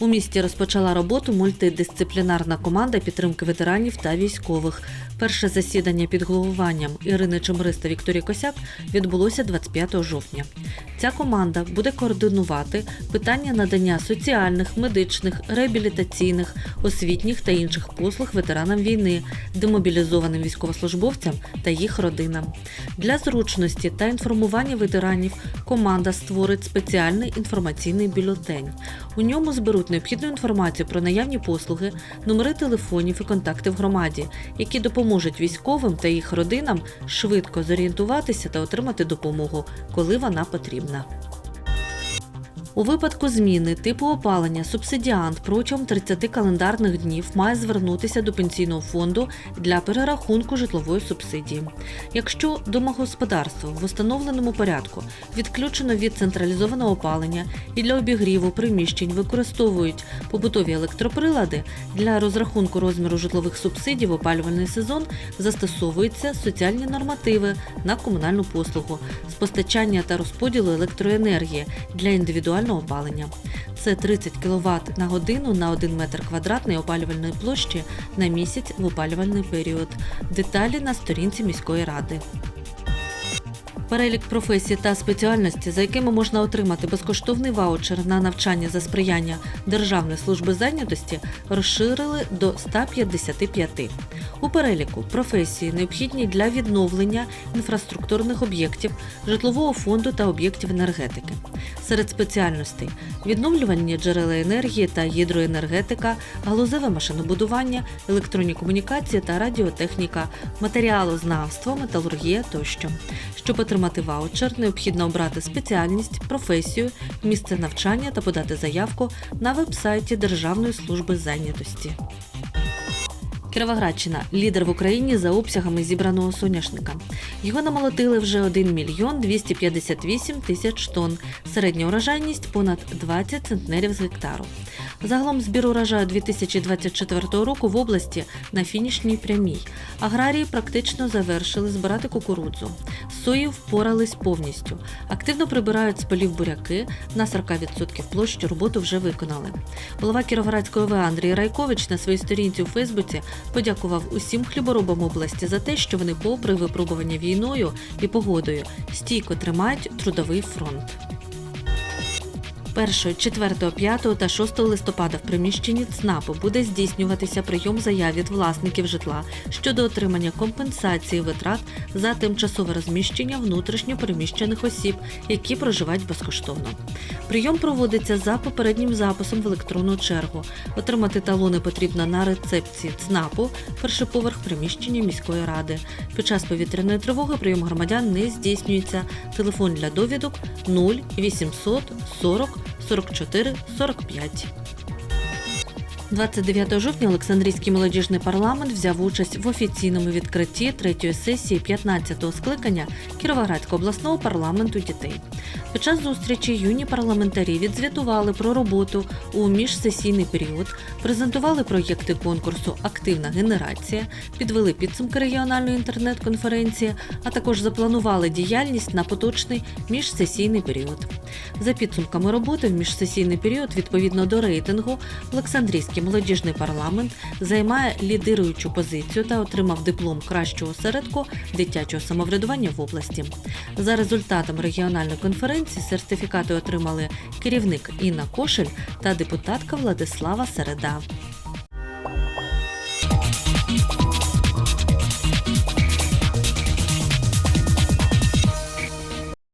У місті розпочала роботу мультидисциплінарна команда підтримки ветеранів та військових. Перше засідання під головуванням Ірини Чемрис та Вікторії Косяк відбулося 25 жовтня. Ця команда буде координувати питання надання соціальних, медичних, реабілітаційних, освітніх та інших послуг ветеранам війни, демобілізованим військовослужбовцям та їх родинам. Для зручності та інформування ветеранів команда створить спеціальний інформаційний бюлетень. У ньому зберуть необхідну інформацію про наявні послуги, номери телефонів і контакти в громаді, які допоможуть військовим та їх родинам швидко зорієнтуватися та отримати допомогу, коли вона потрібна. У випадку зміни типу опалення субсидіант протягом 30 календарних днів має звернутися до пенсійного фонду для перерахунку житлової субсидії. Якщо домогосподарство в установленому порядку відключено від централізованого опалення і для обігріву приміщень використовують побутові електроприлади, для розрахунку розміру житлових субсидій в опалювальний сезон застосовуються соціальні нормативи на комунальну послугу з постачання та розподілу електроенергії для індивідуального опалення. Це 30 кВт на годину на 1 метр квадратний опалювальної площі на місяць в опалювальний період. Деталі на сторінці міської ради. Перелік професій та спеціальності, за якими можна отримати безкоштовний ваучер на навчання за сприяння Державної служби зайнятості, розширили до 155. У переліку професії необхідні для відновлення інфраструктурних об'єктів, житлового фонду та об'єктів енергетики. Серед спеціальностей відновлювальні джерела енергії та гідроенергетика, галузеве машинобудування, електронні комунікації та радіотехніка, матеріалознавство, металургія тощо. Щоб отримати ваучер, необхідно обрати спеціальність, професію, місце навчання та подати заявку на веб-сайті Державної служби зайнятості. Кіровоградщина лідер в Україні за обсягами зібраного соняшника. Його намолотили вже 1 мільйон 258 тисяч тонн. Середня урожайність понад 20 центнерів з гектару. Загалом збір урожаю 2024 року в області на фінішній прямій. Аграрії практично завершили збирати кукурудзу. З сої впорались повністю. Активно прибирають з полів буряки. На 40% площі роботу вже виконали. Голова Кіровоградської ОВА Андрій Райкович на своїй сторінці у Фейсбуці подякував усім хліборобам області за те, що вони, попри випробування війною і погодою, стійко тримають трудовий фронт. 1, 4, 5 та 6 листопада в приміщенні ЦНАПу буде здійснюватися прийом заяв від власників житла щодо отримання компенсації витрат за тимчасове розміщення внутрішньо переміщених осіб, які проживають безкоштовно. Прийом проводиться за попереднім записом в електронну чергу. Отримати талони потрібно на рецепції ЦНАПу, перший поверх приміщення міської ради. Під час повітряної тривоги прийом громадян не здійснюється. Телефон для довідок 0 800 40 44 45. 29 жовтня Олександрійський молодіжний парламент взяв участь в офіційному відкритті третьої сесії 15-го скликання Кіровоградського обласного парламенту дітей. Під час зустрічі юні парламентарі відзвітували про роботу у міжсесійний період, презентували проєкти конкурсу Активна генерація, підвели підсумки регіональної інтернет-конференції, а також запланували діяльність на поточний міжсесійний період. За підсумками роботи в міжсесійний період, відповідно до рейтингу, Олександрійський молодіжний парламент займає лідируючу позицію та отримав диплом кращого осередку дитячого самоврядування в області. За результатом регіональної конференції сертифікати отримали керівник Інна Кошель та депутатка Владислава Середа.